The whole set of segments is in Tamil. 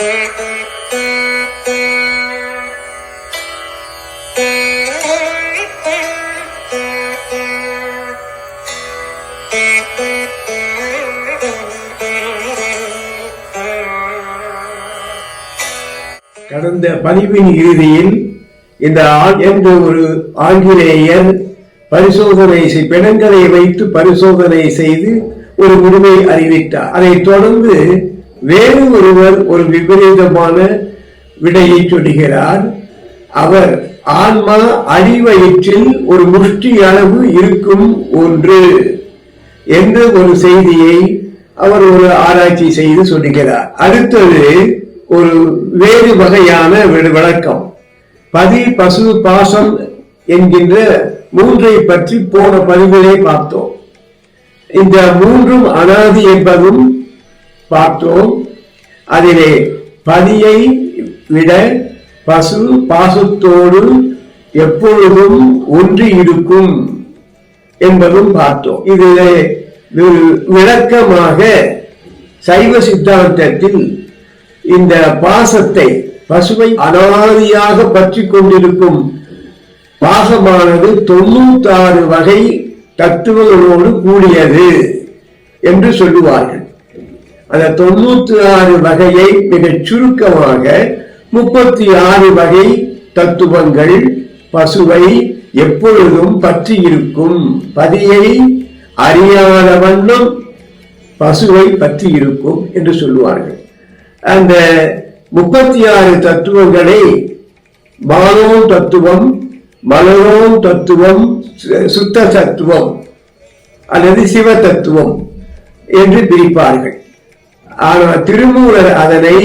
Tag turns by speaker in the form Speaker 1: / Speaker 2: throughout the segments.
Speaker 1: கடந்த பதிவின் இறுதியில் இந்த ஆண் என்ற ஒரு ஆங்கிலேயர் பரிசோதனை பிணங்களை வைத்து பரிசோதனை செய்து ஒரு முடிவை அறிவித்தார். அதைத் தொடர்ந்து வேறு ஒருவர் ஒரு விபரீதமான விடையை சொல்லுகிறார் அவர் ஆன்மா அடிவயிற்றில் ஒரு முஷ்டி அளவு இருக்கும் ஒன்று என்ற ஒரு செய்தியை அவர் ஒரு ஆராய்ச்சி செய்து சொல்லுகிறார் அடுத்தது ஒரு வேறு வகையான விளக்கம். பதி பசு பாசம் என்கின்ற மூன்றை பற்றி போன பதிவிலே பார்த்தோம். இந்த மூன்றும் அனாதி என்பதும் பார்த்தோம். அதிலே பதியை விட பசு பாசத்தோடு எப்பொழுதும் ஒன்றி இருக்கும் என்பதும் பார்த்தோம். இதிலே விளக்கமாக சைவ சித்தாந்தத்தில் இந்த பாசத்தை பசுவை அனாதியாக பற்றி கொண்டிருக்கும் பாசமானது தொண்ணூத்தாறு வகை தத்துவங்களோடு கூடியது என்று சொல்லுவார்கள். அந்த தொண்ணூத்தி ஆறு வகையை மிகச் சுருக்கமாக முப்பத்தி ஆறு வகை தத்துவங்கள் பசுவை எப்பொழுதும் பற்றி இருக்கும். பதியை அறியாத வண்ணம் பசுவை பற்றி இருக்கும் என்று சொல்லுவார்கள். அந்த முப்பத்தி ஆறு தத்துவங்களை மானோம் தத்துவம் மலரோம் தத்துவம் சு- சுத்த தத்துவம் அல்லது சிவ தத்துவம் என்று பிரிப்பார்கள். ஆனால் திருமூலர் அதனை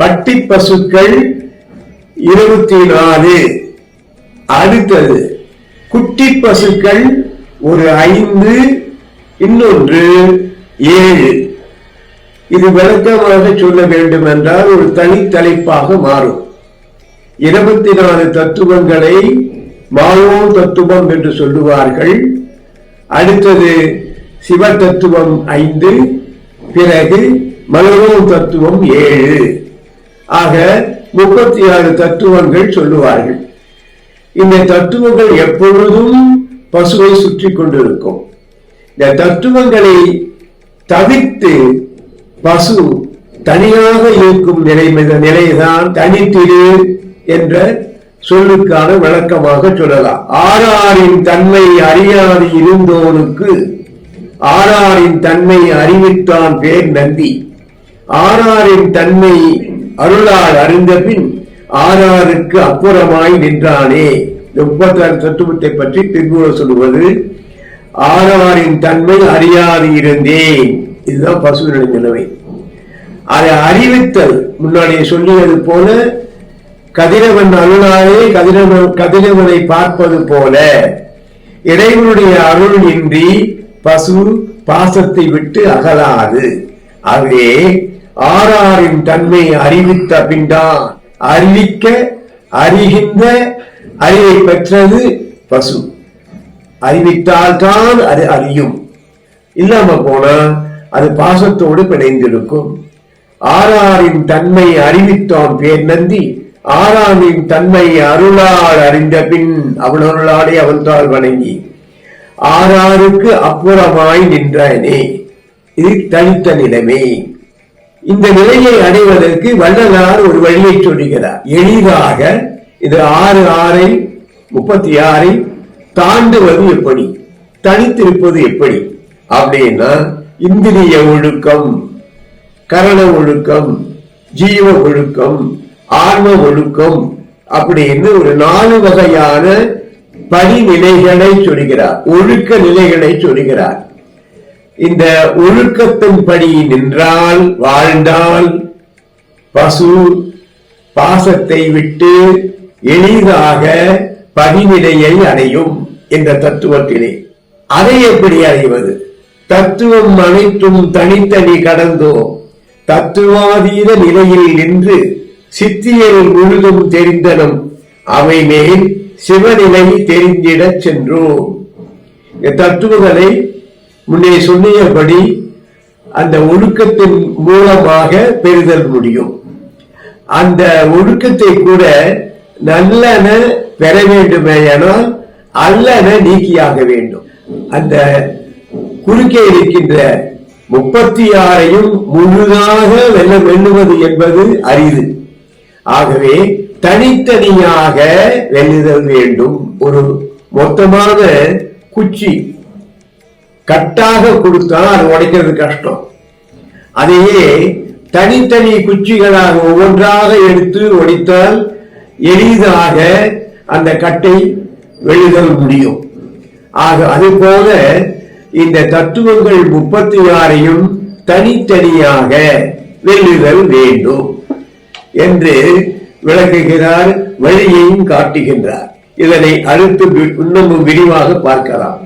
Speaker 1: பட்டி பசுக்கள் இருபத்தி நாலு. அடுத்தது குட்டி பசுக்கள் ஒரு ஐந்து இன்னொன்று ஏழு. இது விளக்கமாக சொல்ல வேண்டும் என்றால் ஒரு தனி தலைப்பாக மாறும். இருபத்தி நாலு தத்துவங்களை மாவோ தத்துவம் என்று சொல்லுவார்கள். அடுத்தது சிவ தத்துவம் ஐந்து பிறகு மலரோ தத்துவம் ஏழு. ஆக முப்பத்தி ஆறு தத்துவங்கள் சொல்லுவார்கள். இந்த தத்துவங்கள் எப்பொழுதும் பசுவை சுற்றி கொண்டிருக்கும். இந்த தத்துவங்களை தவிர்த்து பசு தனியாக இருக்கும் நிலை நிலைதான் தனித்திரு என்ற சொல்லுக்கான விளக்கமாக சொல்லலாம். ஆறாரின் தன்மை அறியாது இருந்தோனுக்கு ஆறாரின் தன்மை அறிவித்தான் பேர் நந்தி. ஆறாரின் தன்மை அருளால் அறிந்த பின் ஆறாருக்கு அப்புறமாய் நின்றானே. இந்த முப்பத்தாறு தத்துவத்தை பற்றி திருமூல சொல்லுவது ஆறாரின் தன்மை அறியாது இருந்தேன். இதுதான் பசுவினுடைய நிலைமை. அதை அறிவித்தல் முன்னாடியே சொல்லியது போல கதிரவன் அருளாலே கதிரவன் கதிரவனை பார்ப்பது போல இறைவனுடைய அருள் இன்றி பசு பாசத்தை விட்டு அகலாது. அதுவே ஆறாரின் தன்மை அறிவித்த பின்தான் அறிவிக்க அறிகின்ற அறிவை பெற்றது பசு. அறிவித்தால்தான் அது அறியும். இல்லாம போனா அது பாசத்தோடு பிணைந்திருக்கும். ஆறாரின் தன்மை அறிவித்தான் பேர் நந்தி ஆறாரின் தன்மை அருளால் அறிந்த பின் அவன் அருளாலே அவன் வணங்கி. ஆறாருக்கு அப்புறமாய் நின்றானே. இது தனித்த நிலைமை இந்த நிலையை அடைவதற்கு வள்ளலார் ஒரு வழியை சொல்லுகிறார். எளிதாக இது ஆறு ஆறை முப்பத்தி ஆறை தாண்டுவது எப்படி? தனித்திருப்பது எப்படி? அப்படின்னா இந்திரிய ஒழுக்கம் கரண ஒழுக்கம் ஜீவ ஒழுக்கம் ஆன்ம ஒழுக்கம் அப்படின்னு ஒரு நாலு வகையான படிநிலைகளை சொல்கிறார் ஒழுக்க நிலைகளை சொல்கிறார். இந்த ஒழுக்கத்தின்படி நின்றால் வாழ்ந்தால் பசு பாசத்தை விட்டு எளிதாக படிநிலையை அடையும் என்ற தத்துவத்திலே. அதை எப்படி அறிவது? தத்துவம் அனைத்தும் தனித்தனி கடந்தோ? தத்துவாதீத நிலையில் நின்று சித்தியல் முழுதும் தெரிந்தனும் அவை மேல் சிவநிலை தெரிந்திடச் சென்றோம். தத்துவங்களை முன்னே சொன்னியபடி அந்த ஒழுக்கத்தின் மூலமாக பெறுதல் முடியும். அந்த ஒழுக்கத்தை கூட நல்லன பெற வேண்டுமேயானால் அல்லன நீக்கியாக வேண்டும். அந்த குறுக்கே இருக்கின்ற முப்பத்தி ஆறையும் முழுதாக வெல்ல வெல்லுவது என்பது அரிது. ஆகவே தனித்தனியாக வெல்லுதல் வேண்டும். ஒரு மொத்தமான குச்சி கட்டாக கொடுத்தா அது உடைக்கிறது கஷ்டம். அதையே தனித்தனி குச்சிகளாக ஒவ்வொன்றாக எடுத்து ஒடித்தால் எளிதாக அந்த கட்டை வெளிதல் முடியும். ஆக அதுபோல இந்த தத்துவங்கள் முப்பத்தி ஆறையும் தனித்தனியாக வெல்லுதல் வேண்டும் என்று விளக்குகிறார் வழியையும் காட்டுகின்றார். இதனை அடுத்து இன்னமும் விரிவாக பார்க்கலாம்.